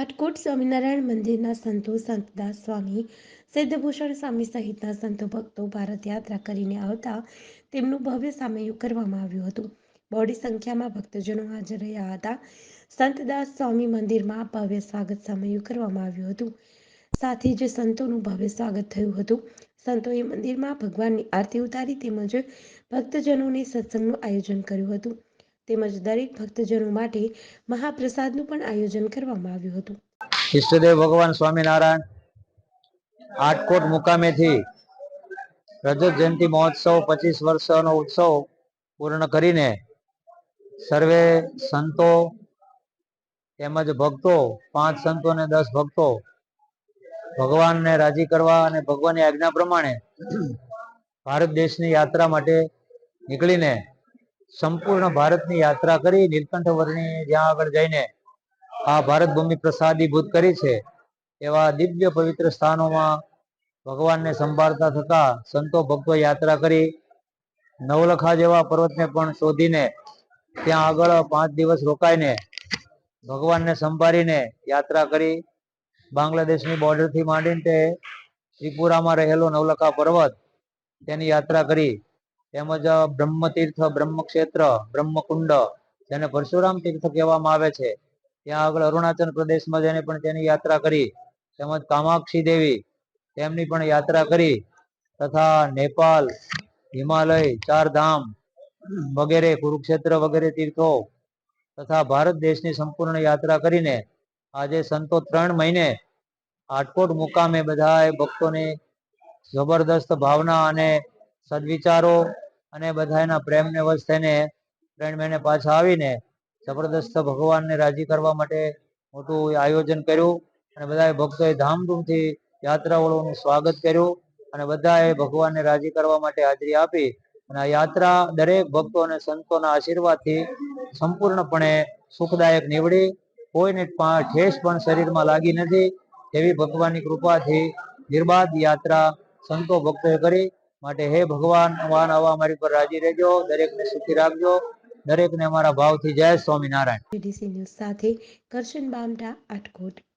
રાજકોટ સ્વામિનારાયણ મંદિરના સંતો સંતદાસ સ્વામી, સિદ્ધભૂષણ સ્વામી સહિતના સંતો ભક્તો ભારત યાત્રા કરીને આવતા તેમનું ભવ્ય સામયું કરવામાં આવ્યું હતું. બોડી સંખ્યામાં ભક્તજનો હાજર રહ્યા હતા. સંતદાસ સ્વામી મંદિરમાં ભવ્ય સ્વાગત સામયું કરવામાં આવ્યું હતું. સાથે જ સંતોનું ભવ્ય સ્વાગત થયું હતું. સંતોએ મંદિરમાં ભગવાનની આરતી ઉતારી તેમજ ભક્તજનોને સત્સંગનું આયોજન કર્યું હતું. તેમજ દરેક ભક્તજનો માટે મહાપ્રસાદનું પણ આયોજન કરવામાં આવ્યું હતું. ઈષ્ટદેવ ભગવાન સ્વામિનારાયણ આટકોટ મુકામેથી રજત જયંતિ મહોત્સવ પચીસ વર્ષનો ઉત્સવ પૂર્ણ કરીને સર્વે સંતો તેમજ ભક્તો, પાંચ સંતો અને દસ ભક્તો ભગવાનને રાજી કરવા અને ભગવાનની આજ્ઞા પ્રમાણે ભારત દેશની યાત્રા માટે નીકળીને સંપૂર્ણ ભારતની યાત્રા કરી નીલકંઠ વર્ણી જ્યાં આગળ જઈને આ ભારત ભૂમિ પ્રસાદીભૂત કરી છે, એવા દિવ્ય પવિત્ર સ્થાનોમાં ભગવાનને સંભાળતા થતા સંતો ભક્તો યાત્રા કરી નવલખા જેવા પર્વતને પણ શોધીને ત્યાં આગળ પાંચ દિવસ રોકાઈને ભગવાનને સંભાળીને યાત્રા કરી. બાંગ્લાદેશની બોર્ડરથી માંડીને તે ત્રિપુરામાં રહેલો નવલખા પર્વત તેની યાત્રા કરી. તેમજ બ્રહ્મતીર્થ, બ્રહ્મક્ષેત્ર, બ્રહ્મકુંડ જેને પરશુરામ તીર્થ કહેવામાં આવે છે. ત્યાં આગળ અરુણાચલ પ્રદેશમાં જઈને પણ તેની યાત્રા કરી, તેમજ કામાક્ષી દેવી તેમની પણ યાત્રા કરી, તથા નેપાલ, હિમાલય ચાર ધામ વગેરે કુરુક્ષેત્ર વગેરે તીર્થો તથા ભારત દેશની સંપૂર્ણ યાત્રા કરીને આજે સંતો ત્રણ મહિને આટકોટ મુકામે બધાએ ભક્તોની જબરદસ્ત ભાવના અને સદવિચારો અને બધાના પ્રેમને વશ થઈને ત્રણ મહિને પાછા આવીને જબરદસ્ત ભગવાનને રાજી કરવા માટે મોટું આયોજન કર્યું અને બધાએ ભક્તોએ ધામધૂમથી યાત્રાળુઓનું સ્વાગત કર્યું અને બધાએ ભગવાનને રાજી કરવા માટે હાજરી આપી અને આ યાત્રા દરેક ભક્તો અને સંતોના આશીર્વાદથી સંપૂર્ણપણે સુખદાયક નીવડી. કોઈને ઠેસ પણ શરીરમાં લાગી નથી એવી ભગવાનની કૃપાથી નિર્બાધ યાત્રા સંતો ભક્તોએ કરી. માટે હે ભગવાન વાન આવા અમારી પર રાજી રહેજો, દરેકને સુખી રાખજો. દરેકને અમારા ભાવથી જય સ્વામિનારાયણ. ડીડીસી ન્યૂઝ સાથે કરશન બામટા આટકોટ.